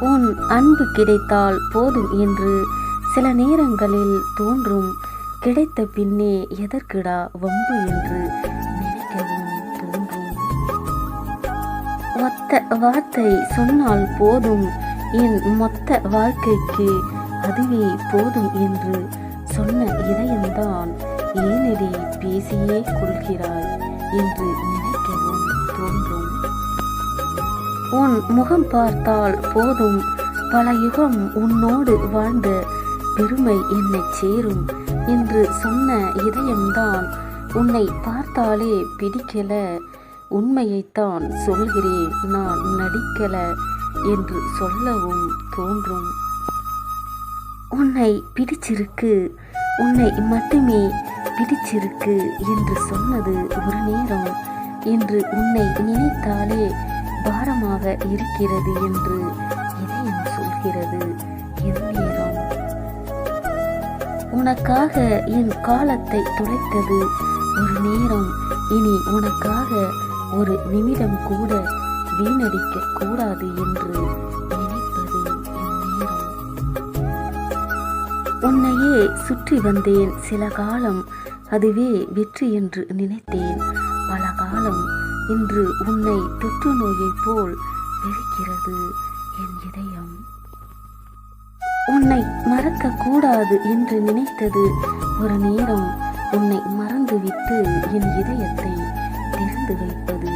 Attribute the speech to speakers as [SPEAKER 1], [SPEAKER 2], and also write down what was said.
[SPEAKER 1] உன் அன்பு கிடைத்தால் போதும் என்று சில நேரங்களில் தோன்றும். கிடைத்த பின்னே எதற்குடா வம்பு என்று நினைக்கவும் தோன்றும். ஒத்த வார்த்தை சொன்னால் போதும். என் மொத்த வாழ்க்கைக்கு அதுவே போதும் என்று சொன்ன இதயம்தான் ஏனடி பேசியே கொள்கிறாய் என்று நினை உன் முகம் பார்த்தால் போதும். பல யுகம் உன்னோடு வாழ்ந்த பெருமை என்னை சேரும். என்று சொன்ன இதயம்தான் உன்னை பார்த்தாலே பிடிக்கல. உண்மையைத்தான் சொல்கிறேன் நான் நடிக்கல என்று சொல்லவும் தோன்றும். உன்னை பிடிச்சிருக்கு உன்னை மட்டுமே பிடிச்சிருக்கு என்று சொன்னது ஒரு நேரம். என்று உன்னை நினைத்தாலே பாரமாக இருக்கிறது என்று இதயம் சொல்கிறது. நேரம். உனக்காக என் காலத்தை துளைத்தது ஒரு நேரம். இனி உனக்காக ஒரு நிமிடம் கூட வீணடிக்க கூடாது என்று நினைப்பது உன்னையே சுற்றி வந்தேன் சில காலம். அதுவே வெற்றி என்று நினைத்தேன். பல காலம் இன்று உன்னை தொற்று நோயைப் போல் வெறுக்கிறது என் இதயம். உன்னை மறக்க கூடாது என்று நினைத்தது ஒரு நேரம். உன்னை மறந்துவிட்டு என் இதயத்தை திறந்து வைப்பது